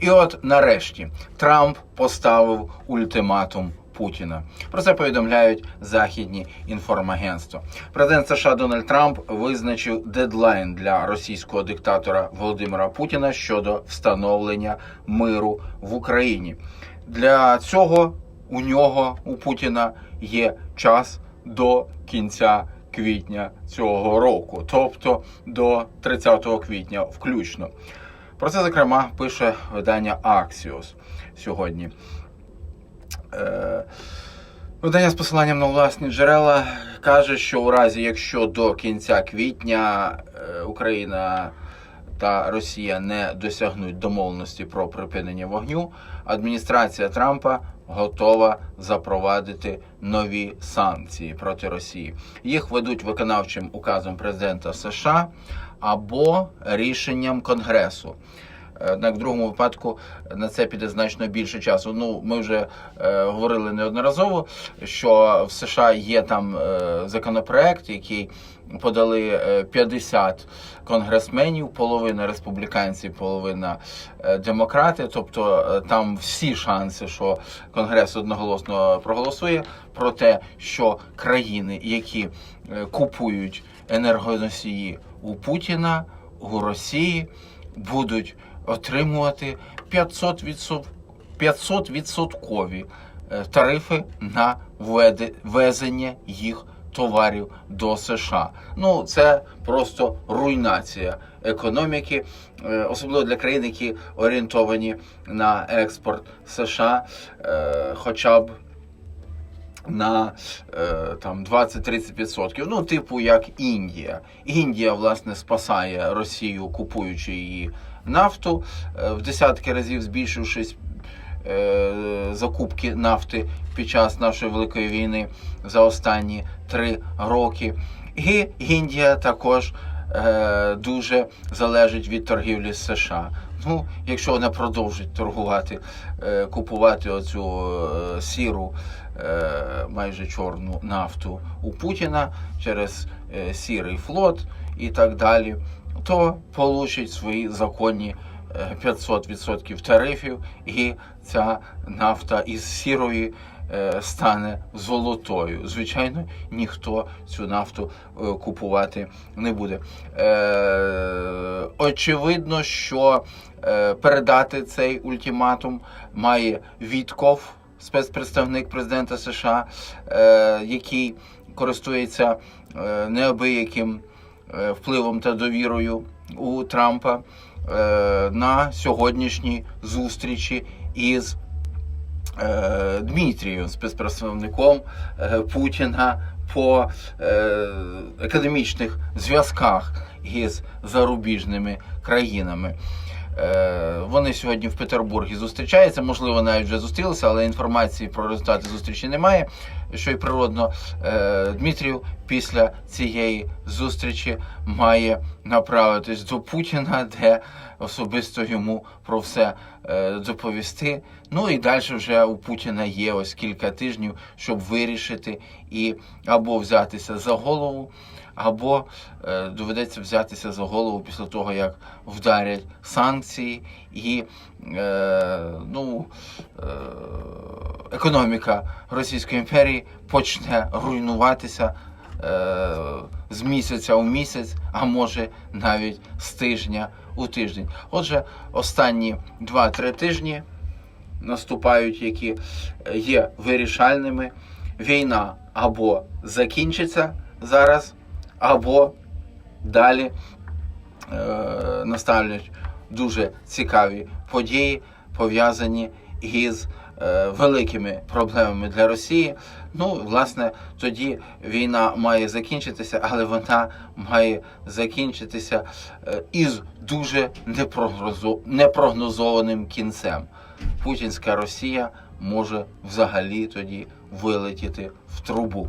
І от нарешті Трамп поставив ультиматум. Путіна про це повідомляють західні інформагентства. Президент США Дональд Трамп визначив дедлайн для російського диктатора Володимира Путіна щодо встановлення миру в Україні. Для цього у нього у Путіна є час до кінця квітня цього року, тобто до 30 квітня, включно. Про це зокрема пише видання Axios сьогодні. Е, Видання з посиланням на власні джерела каже, що у разі, якщо до кінця квітня е, Україна та Росія не досягнуть домовленості про припинення вогню, адміністрація Трампа готова запровадити нові санкції проти Росії. Їх ведуть виконавчим указом президента США або рішенням Конгресу. Однак в другому випадку на це піде значно більше часу. Ну, ми вже е, говорили неодноразово, що в США є там е, законопроект, який подали е, 50 конгресменів, половина республіканців, половина е, демократи. Тобто е, там всі шанси, що Конгрес одноголосно проголосує про те, що країни, які е, купують енергоносії у Путіна, у Росії, будуть отримувати 500 500 відсоткові е, тарифи на везення їх товарів до США. Ну це просто руйнація економіки, е, особливо для країн, які орієнтовані на експорт США, е, хоча б на там 20-30%. Ну, типу як Індія. Індія, власне, спасає Росію, купуючи її нафту, е, в десятки разів збільшившись е, закупки нафти під час нашої великої війни за останні три роки. І Індія також е, дуже залежить від торгівлі з США. Ну, якщо вона продовжить торгувати, купувати оцю сіру, майже чорну нафту у Путіна через сірий флот і так далі, то получить свої законні е, 500% тарифів, і ця нафта із сірої е, стане золотою. Звичайно, ніхто цю нафту е, купувати не буде. Е, Очевидно, що е, передати цей ультиматум має Вітков, спецпредставник президента США, е, який користується е, неабияким е, впливом та довірою у Трампа е, на сьогоднішній зустрічі із е, Дмитрієм, спецпредставником е, Путіна по е, економічних зв'язках із зарубіжними країнами. Е, Вони сьогодні в Петербургі зустрічаються, можливо, навіть вже зустрілися, але інформації про результати зустрічі немає. Що й природно, е, Дмитрів після цієї зустрічі має направитись до Путіна, де особисто йому про все е, доповісти. Ну і далі вже у Путіна є ось кілька тижнів, щоб вирішити і або взятися за голову, або е, доведеться взятися за голову після того, як вдарять санкції, і ну, економіка Російської імперії почне руйнуватися е, з місяця у місяць, а може навіть з тижня у тиждень. Отже, останні 2-3 тижні наступають, які е, є вирішальними. Війна або закінчиться зараз, або далі е, наставлять дуже цікаві події, пов'язані із великими проблемами для Росії. Ну, власне, тоді війна має закінчитися, але вона має закінчитися е, із дуже непрогнозованим кінцем. Путінська Росія може взагалі тоді вилетіти в трубу.